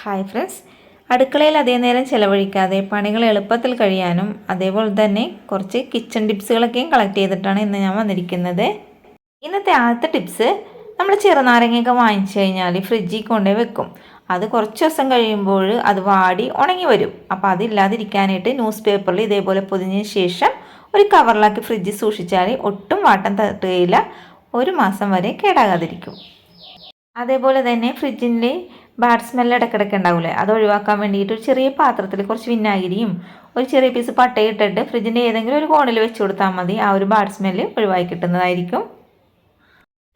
Hi friends. അടുക്കളയിൽ അതേ നേരം ചിലവഴിക്കാതെ പണികൾ എളുപ്പത്തിൽ കഴിയാനും അതേപോലെ തന്നെ കുറച്ച് കിച്ചൺ ടിപ്സുകളൊക്കെയും കളക്ട് ചെയ്തിട്ടാണ് ഇന്ന് ഞാൻ വന്നിരിക്കുന്നത്. ഇന്നത്തെ ആദ്യത്തെ ടിപ്സ് നമ്മൾ ചെറുനാരങ്ങയൊക്കെ വാങ്ങിച്ചു കഴിഞ്ഞാൽ ഫ്രിഡ്ജിൽ കൊണ്ടുപോയി വെക്കും. അത് കുറച്ച് ദിവസം കഴിയുമ്പോൾ അത് വാടി ഉണങ്ങി വരും. അപ്പോൾ അതില്ലാതിരിക്കാനായിട്ട് ന്യൂസ് പേപ്പറിൽ ഇതേപോലെ പൊതിഞ്ഞതിന് ശേഷം ഒരു കവറിലാക്കി ഫ്രിഡ്ജിൽ സൂക്ഷിച്ചാൽ ഒട്ടും വാട്ടം തട്ടുകയില്ല. ഒരു മാസം വരെ കേടാകാതിരിക്കും. അതേപോലെ തന്നെ ഫ്രിഡ്ജിൽ ബാഡ് സ്മെല്ല് ഇടയ്ക്കിടയ്ക്ക് ഉണ്ടാവില്ലേ അത് ഒഴിവാക്കാൻ വേണ്ടിയിട്ട് ഒരു ചെറിയ പാത്രത്തിൽ കുറച്ച് വിനാഗിരിയും ഒരു ചെറിയ പീസ് പട്ടയും ഇട്ടിട്ട് ഫ്രിഡ്ജിന്റെ ഏതെങ്കിലും ഒരു കോണിൽ വെച്ച് കൊടുത്താൽ മതി. ആ ഒരു ബാഡ് സ്മെല്ല് ഒഴിവാക്കി കിട്ടുന്നതായിരിക്കും.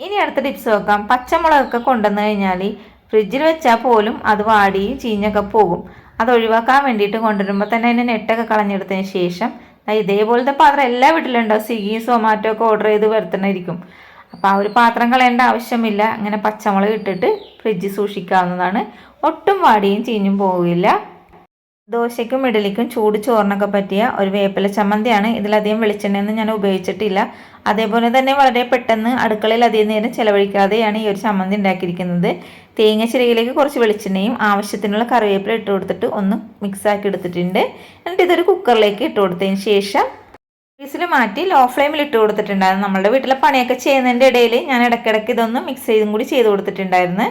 ഇനി അടുത്ത ടിപ്സ് നോക്കാം. പച്ചമുളകൊക്കെ കൊണ്ടുവന്നു കഴിഞ്ഞാൽ ഫ്രിഡ്ജിൽ വെച്ചാൽ പോലും അത് വാടിയും ചീഞ്ഞൊക്കെ പോകും. അത് ഒഴിവാക്കാൻ വേണ്ടിയിട്ട് കൊണ്ടുവരുമ്പോൾ തന്നെ അതിന്റെ നെറ്റൊക്കെ കളഞ്ഞെടുത്തതിന് ശേഷം ഇതേപോലത്തെ പാത്രം എല്ലാ വീട്ടിലുണ്ടാവും സ്വിഗ്ഗി സൊമാറ്റോ ഒക്കെ ഓർഡർ ചെയ്ത് വരുത്തണമായിരിക്കും. അപ്പോൾ ആ ഒരു പാത്രം കളയേണ്ട ആവശ്യമില്ല. അങ്ങനെ പച്ചമുളക് ഇട്ടിട്ട് ഫ്രിഡ്ജിൽ സൂക്ഷിക്കാവുന്നതാണ്. ഒട്ടും വാടിയും ചീഞ്ഞും പോവില്ല. ദോശയ്ക്കും ഇഡലിക്കും ചൂട് ചോറിനൊക്കെ പറ്റിയ ഒരു വേപ്പില ചമ്മന്തിയാണ് ഇതിലധികം വെളിച്ചെണ്ണയൊന്നും ഞാൻ ഉപയോഗിച്ചിട്ടില്ല. അതേപോലെ തന്നെ വളരെ പെട്ടെന്ന് അടുക്കളയിൽ അധികം നേരം ചിലവഴിക്കാതെയാണ് ഈ ഒരു ചമ്മന്തി ഉണ്ടാക്കിയിരിക്കുന്നത്. തേങ്ങ ചിരകിലേക്ക് കുറച്ച് വെളിച്ചെണ്ണയും ആവശ്യത്തിനുള്ള കറിവേപ്പില ഇട്ട് കൊടുത്തിട്ട് ഒന്ന് മിക്സ് ആക്കി എടുത്തിട്ടുണ്ട്. എന്നിട്ട് ഇതൊരു കുക്കറിലേക്ക് ഇട്ട് കൊടുത്തതിന് ശേഷം വിസിൽ മാറ്റി ലോ ഫ്ലെയിമിൽ ഇട്ട് കൊടുത്തിട്ടുണ്ടായിരുന്നു. നമ്മുടെ വീട്ടിലെ പണിയൊക്കെ ചെയ്യുന്നതിന്റെ ഇടയിൽ ഞാൻ ഇടയ്ക്കിടയ്ക്ക് ഇതൊന്ന് മിക്സ് ചെയ്തും കൂടി ചെയ്ത് കൊടുത്തിട്ടുണ്ടായിരുന്നു.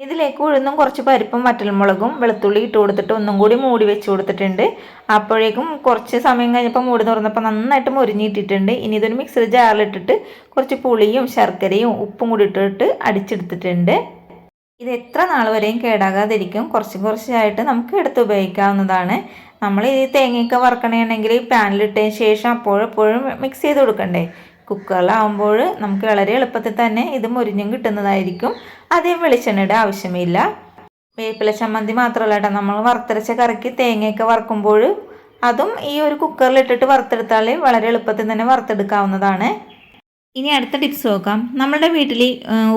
ഇതിലേക്ക് ഉഴുന്നും കുറച്ച് പരിപ്പും വറ്റൽമുളകും വെളുത്തുള്ളി ഇട്ട് കൊടുത്തിട്ട് ഒന്നും കൂടി മൂടി വെച്ച് കൊടുത്തിട്ടുണ്ട്. അപ്പോഴേക്കും കുറച്ച് സമയം കഴിഞ്ഞപ്പോൾ മൂടി തുറന്നപ്പോൾ നന്നായിട്ട് മുരിഞ്ഞിട്ടിട്ടുണ്ട്. ഇനി ഇതൊരു മിക്സർ ജാറിലിട്ടിട്ട് കുറച്ച് പുളിയും ശർക്കരയും ഉപ്പും കൂടി ഇട്ടിട്ട് അടിച്ചെടുത്തിട്ടുണ്ട്. ഇത് എത്ര നാൾ വരെയും കേടാകാതിരിക്കും. കുറച്ച് കുറച്ചായിട്ട് നമുക്ക് എടുത്ത് ഉപയോഗിക്കാവുന്നതാണ്. നമ്മൾ ഈ തേങ്ങയൊക്കെ വറക്കണമെങ്കിൽ പാനിലിട്ടതിന് ശേഷം അപ്പോഴെപ്പോഴും മിക്സ് ചെയ്ത് കൊടുക്കണ്ടേ? കുക്കറിലാവുമ്പോൾ നമുക്ക് വളരെ എളുപ്പത്തിൽ തന്നെ ഇത് മുരിഞ്ഞും കിട്ടുന്നതായിരിക്കും. അധികം വെളിച്ചെണ്ണയുടെ ആവശ്യമില്ല. വേപ്പില ചമ്മന്തി മാത്രമല്ല കേട്ടോ നമ്മൾ വറുത്തരച്ച കറിക്ക് തേങ്ങയൊക്കെ വറക്കുമ്പോൾ അതും ഈ ഒരു കുക്കറിലിട്ടിട്ട് വറുത്തെടുത്താൽ വളരെ എളുപ്പത്തിൽ തന്നെ വറുത്തെടുക്കാവുന്നതാണ്. ഇനി അടുത്ത ടിപ്സ് നോക്കാം. നമ്മളുടെ വീട്ടിൽ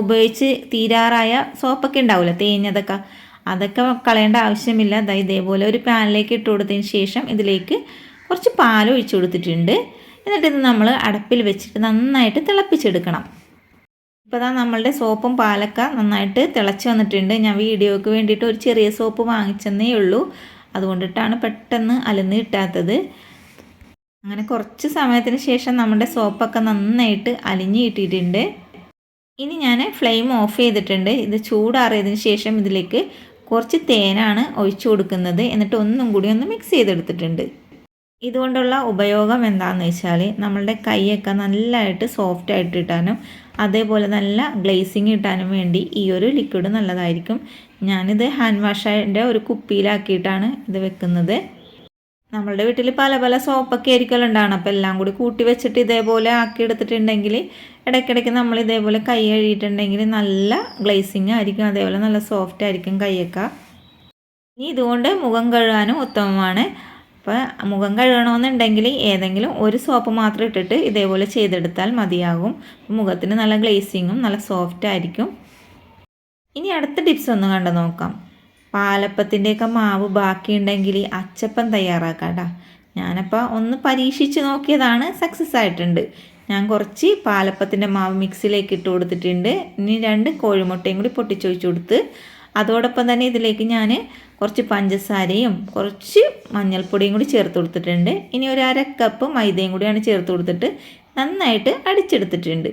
ഉപയോഗിച്ച് തീരാറായ സോപ്പൊക്കെ ഉണ്ടാവില്ല തേഞ്ഞതൊക്കെ അതൊക്കെ കളയേണ്ട ആവശ്യമില്ല. ദാ ഇതേപോലെ ഒരു പാനിലേക്ക് ഇട്ട് കൊടുത്തതിന് ശേഷം ഇതിലേക്ക് കുറച്ച് പാൽ ഒഴിച്ചു കൊടുത്തിട്ടുണ്ട്. എന്നിട്ട് ഇത് നമ്മൾ അടപ്പിൽ വെച്ചിട്ട് നന്നായിട്ട് തിളപ്പിച്ചെടുക്കണം. ഇപ്പോൾ ഇതാ നമ്മളുടെ സോപ്പും പാലൊക്കെ നന്നായിട്ട് തിളച്ച് വന്നിട്ടുണ്ട്. ഞാൻ വീഡിയോയ്ക്ക് വേണ്ടിയിട്ട് ഒരു ചെറിയ സോപ്പ് വാങ്ങിച്ചെന്നേ ഉള്ളൂ. അതുകൊണ്ടിട്ടാണ് പെട്ടെന്ന് അലന്ന് കിട്ടാത്തത്. അങ്ങനെ കുറച്ച് സമയത്തിന് ശേഷം നമ്മുടെ സോപ്പൊക്കെ നന്നായിട്ട് അലിഞ്ഞ് കിട്ടിയിട്ടുണ്ട്. ഇനി ഞാൻ ഫ്ലെയിം ഓഫ് ചെയ്തിട്ടുണ്ട്. ഇത് ചൂടാറിയതിന് ശേഷം ഇതിലേക്ക് കുറച്ച് തേനാണ് ഒഴിച്ചു കൊടുക്കുന്നത്. എന്നിട്ട് ഒന്നും കൂടി ഒന്ന് മിക്സ് ചെയ്തെടുത്തിട്ടുണ്ട്. ഇതുകൊണ്ടുള്ള ഉപയോഗം എന്താണെന്ന് വെച്ചാൽ നമ്മളുടെ കൈയൊക്കെ നല്ലതായിട്ട് സോഫ്റ്റ് ആയിട്ട് കിട്ടാനും അതേപോലെ നല്ല ഗ്ലേസിങ് കിട്ടാനും വേണ്ടി ഈ ഒരു ലിക്വിഡ് നല്ലതായിരിക്കും. ഞാനിത് ഹാൻഡ് വാഷിന്റെ ഒരു കുപ്പിയിലാക്കിയിട്ടാണ് ഇത് വെക്കുന്നത്. നമ്മളുടെ വീട്ടിൽ പല പല സോപ്പൊക്കെ ആയിരിക്കും ഉണ്ടാവണം അപ്പോൾ എല്ലാം കൂടി കൂട്ടി വെച്ചിട്ട് ഇതേപോലെ ആക്കി എടുത്തിട്ടുണ്ടെങ്കിൽ ഇടയ്ക്കിടയ്ക്ക് നമ്മൾ ഇതേപോലെ കൈ കഴുകിയിട്ടുണ്ടെങ്കിൽ നല്ല ഗ്ലേസിങ് ആയിരിക്കും. അതേപോലെ നല്ല സോഫ്റ്റ് ആയിരിക്കും കൈയൊക്കെ. ഇനി ഇതുകൊണ്ട് മുഖം കഴുകാനും ഉത്തമമാണ്. അപ്പോൾ മുഖം കഴുകണമെന്നുണ്ടെങ്കിൽ ഏതെങ്കിലും ഒരു സോപ്പ് മാത്രം ഇട്ടിട്ട് ഇതേപോലെ ചെയ്തെടുത്താൽ മതിയാകും. മുഖത്തിന് നല്ല ഗ്ലേസിങ്ങും നല്ല സോഫ്റ്റ് ആയിരിക്കും. ഇനി അടുത്ത ടിപ്സ് ഒന്ന് കണ്ടു നോക്കാം. പാലപ്പത്തിന്റെയൊക്കെ മാവ് ബാക്കിയുണ്ടെങ്കിൽ അച്ചപ്പം തയ്യാറാക്കാം കേട്ടോ ഞാനപ്പോൾ ഒന്ന് പരീക്ഷിച്ച് നോക്കിയതാണ് സക്സസ് ആയിട്ടുണ്ട്. ഞാൻ കുറച്ച് പാലപ്പത്തിന്റെ മാവ് മിക്സിയിലേക്ക് ഇട്ട് കൊടുത്തിട്ടുണ്ട്. ഇനി രണ്ട് കോഴിമുട്ടയും കൂടി പൊട്ടിച്ചൊഴിച്ച് കൊടുത്ത് അതോടൊപ്പം തന്നെ ഇതിലേക്ക് ഞാൻ കുറച്ച് പഞ്ചസാരയും കുറച്ച് മഞ്ഞൾപ്പൊടിയും കൂടി ചേർത്ത് കൊടുത്തിട്ടുണ്ട്. ഇനി ഒരു അര കപ്പ് മൈദയും കൂടിയാണ് ചേർത്ത് കൊടുത്തിട്ട് നന്നായിട്ട് അടിച്ചെടുത്തിട്ടുണ്ട്.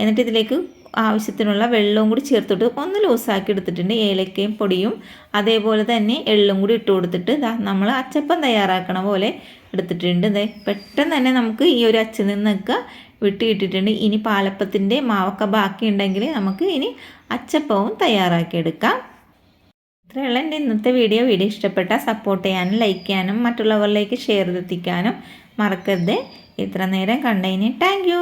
എന്നിട്ട് ഇതിലേക്ക് ആവശ്യത്തിനുള്ള വെള്ളവും കൂടി ചേർത്തിട്ട് ഒന്ന് ലൂസാക്കി എടുത്തിട്ടുണ്ട്. ഏലക്കയും പൊടിയും അതേപോലെ തന്നെ എള്ളും കൂടി ഇട്ട് കൊടുത്തിട്ട് ഇതാ നമ്മൾ അച്ചപ്പം തയ്യാറാക്കണ പോലെ എടുത്തിട്ടുണ്ട്. ഇതേ പെട്ടെന്ന് തന്നെ നമുക്ക് ഈ ഒരു അച്ചിൽ നിന്നൊക്കെ വിട്ടിട്ടിട്ടുണ്ട് ഇനി പാലപ്പത്തിന്റെ മാവൊക്കെ ബാക്കി ഉണ്ടെങ്കിൽ നമുക്ക് ഇനി അച്ചപ്പവും തയ്യാറാക്കിയെടുക്കാം. ഇത്രയുള്ള എന്റെ ഇന്നത്തെ വീഡിയോ. വീഡിയോ ഇഷ്ടപ്പെട്ട സപ്പോർട്ട് ചെയ്യാനും ലൈക്ക് ചെയ്യാനും മറ്റുള്ളവരിലേക്ക് ഷെയർ എത്തിക്കാനും മറക്കരുത്. ഇത്ര നേരം കണ്ടതിന് താങ്ക്